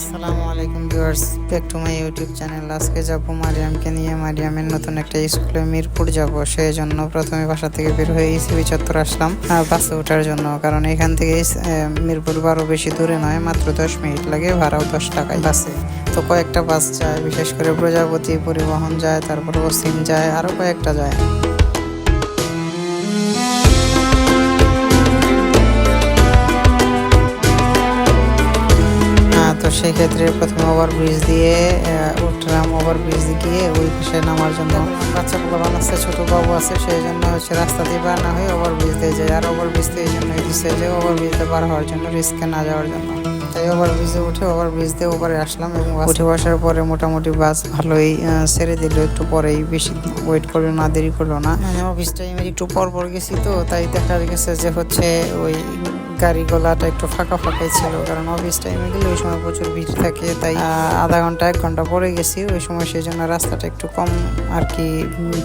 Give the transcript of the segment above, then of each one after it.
আসসালামু আলাইকুম viewers, back to my YouTube channel. আজকে যাব মারিয়ামকে নিয়ে। মারিয়ামের নতুন একটা স্কুলে মিরপুর যাব। সেই জন্য প্রথমে বাসা থেকে বের হয়ে ইসিবি চত্বর আসলাম বাসে ওঠার জন্য। কারণ এখান থেকে মিরপুর বারো বেশি দূরে নয়, মাত্র দশ মিনিট লাগে ভাড়াও দশ টাকায় বাসে। তো কয়েকটা বাস যায়, বিশেষ করে প্রজাপতি, পরিবহন যায়, তারপর ওসিম যায় আরও কয়েকটা যায়। সেক্ষেত্রে প্রথমে ওভার ব্রিজ দিয়ে উঠলাম ওভার ব্রিজ গিয়ে ওই পাশে নামার জন্য। বাচ্চাগুলো আছে ছোট বাবু আছে সেই জন্য হচ্ছে রাস্তা দিয়ে বার না হয়ে ওভার ব্রিজ দিয়ে যায়। আর ওভার ব্রিজ দিয়ে এই জন্য দিচ্ছে যে ওভার ব্রিজ দিয়ে পার হওয়ার জন্য রিস্কে না যাওয়ার জন্য। তাই ওভার ব্রিজে উঠে ওভার ব্রিজ দিয়ে ওপারে আসলাম এবং উঠে বসার পরে মোটামুটি বাস ভালোই ছেড়ে দিল। একটু পরেই বেশি ওয়েট করল না, দেরি করল না। মানে অফিস টাইমের একটু পর পর গেছি তো, তাই দেখা গেছে যে হচ্ছে ওই গাড়িগুলাটা একটু ফাঁকা ফাঁকাই ছিল, কারণ অফিস টাইমে গেলে ওই সময় প্রচুর ভিড় থাকে, তাই আধা ঘণ্টা, এক ঘণ্টা পরে গেছি, ওই সময় সেই জন্য রাস্তাটা একটু কম আর কি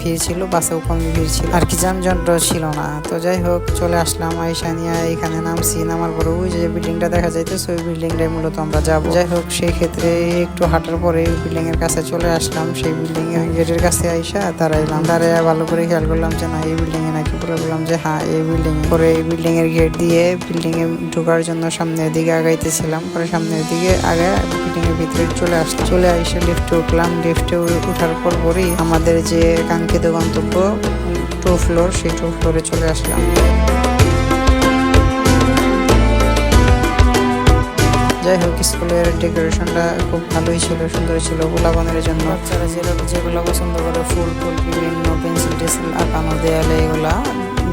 ভিড় ছিল, বাসেও কম ভিড় ছিল, আর কি যানজট ছিল না। তো যাই হোক, চলে আসলাম আইসা নিয়ে, এখানে নামছি, নামার পরে ওই যে বিল্ডিংটা দেখা যাইতেছে, ওই বিল্ডিংটাই মূলত আমরা যাব। যাই হোক, সেই ক্ষেত্রে একটু হাঁটার পরে বিল্ডিং এর কাছে চলে আসলাম, সেই বিল্ডিং এর গেটের কাছে আইসা দাঁড়াইলাম। দাঁড়াইয়া ভালো করে খেয়াল করলাম যে না, এই বিল্ডিং এ নাকি বলে বললাম যে হ্যাঁ এই বিল্ডিং পরে এই বিল্ডিং এর গেট দিয়ে বিল্ডিং এ ঢোকার জন্য সামনের দিকে আগাইতেছিলাম। পরে সামনের দিকে আগে এর ভিতরে চলে আসলাম চলে এসে লিফটে উঠলাম। লিফটে উঠার পর পরই আমাদের যে কাঙ্ক্ষিত গন্তব্য টু ফ্লোর সেই টু ফ্লোরে চলে আসলাম। যাই হোক, স্কুলের ডেকোরেশনটা খুব ভালোই ছিল, সুন্দর ছিল গোলাপানের জন্য। বাচ্চারা যেগুলো পছন্দ করে, ফুল ফুল, বিভিন্ন পেন্সিল টেন্সিল আঁকানো দেয়ালে এগুলা।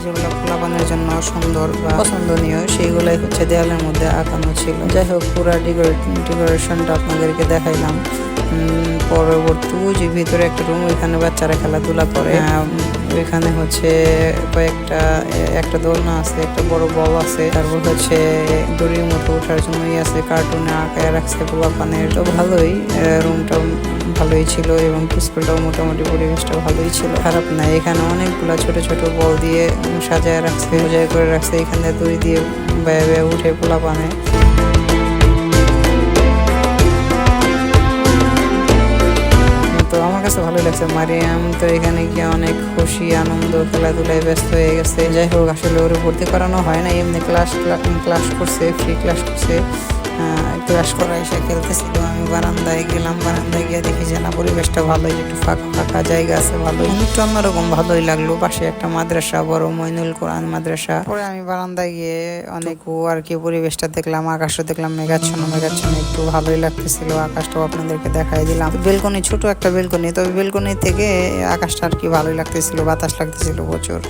যেগুলো গোলাপানের জন্য সুন্দর বা পছন্দনীয় সেইগুলাই হচ্ছে দেয়ালের মধ্যে আঁকানো ছিল। যাই হোক, পুরা ডেকোরেশনটা আপনাদেরকে দেখাইলাম। পরবর্তী যে ভিতরে একটা রুম ওইখানে বাচ্চারা খেলাধুলা করে। আহ, ওইখানে হচ্ছে কয়েকটা একটা দোলনা আছে একটা বড় বল আছে তারপর হচ্ছে দড়ির মতো ওঠার জন্য আছে কার্টুনে আঁকায় রাখছে পোলাপানের তো ভালোই রুমটা ভালোই ছিল এবং স্কুলটাও মোটামুটি পরিবেশটা ভালোই ছিল। খারাপ না এখানে অনেকগুলা ছোট ছোট বল দিয়ে সাজায় রাখছে সাজায় করে রাখছে এখানে দড়ি দিয়ে ব্যয় ব্যয় উঠে পোলাপানে তো কাছে ভালো লাগছে, মারিয়াম। তো এখানে গিয়ে অনেক খুশি, আনন্দ, খেলাধুলায় ব্যস্ত হয়ে গেছে। যাই হোক, আসলে ওর ভর্তি করানো হয় না। এমনি ক্লাস ক্লাস করছে ফ্রি ক্লাস করছে। ক্লাস করা এসে খেলতেছিল আমি বারান্দায় গেলাম, বারান্দায় গিয়ে দেখি যে না, পরিবেশটা ভালোই, একটু ফাঁকা ফাঁকা জায়গা আছে, ভালোই। একটু অন্যরকম ভালোই লাগল, পাশে একটা মাদ্রাসা, বড় মইনুল কোরআন মাদ্রাসা। পরে আমি বারান্দায় গিয়ে অনেক আর কি পরিবেশটা দেখলাম, আকাশও দেখলাম, মেঘাচ্ছন্ন মেঘাচ্ছন্ন, একটু ভালোই লাগতেছিল। আকাশটাও আপনাদেরকে দেখাই দিলাম। বেলকনি, ছোট একটা বেলকনি, তবে বেলকনি থেকে আকাশটা আর কি ভালোই লাগতেছিল, বাতাস লাগতেছিল প্রচুর।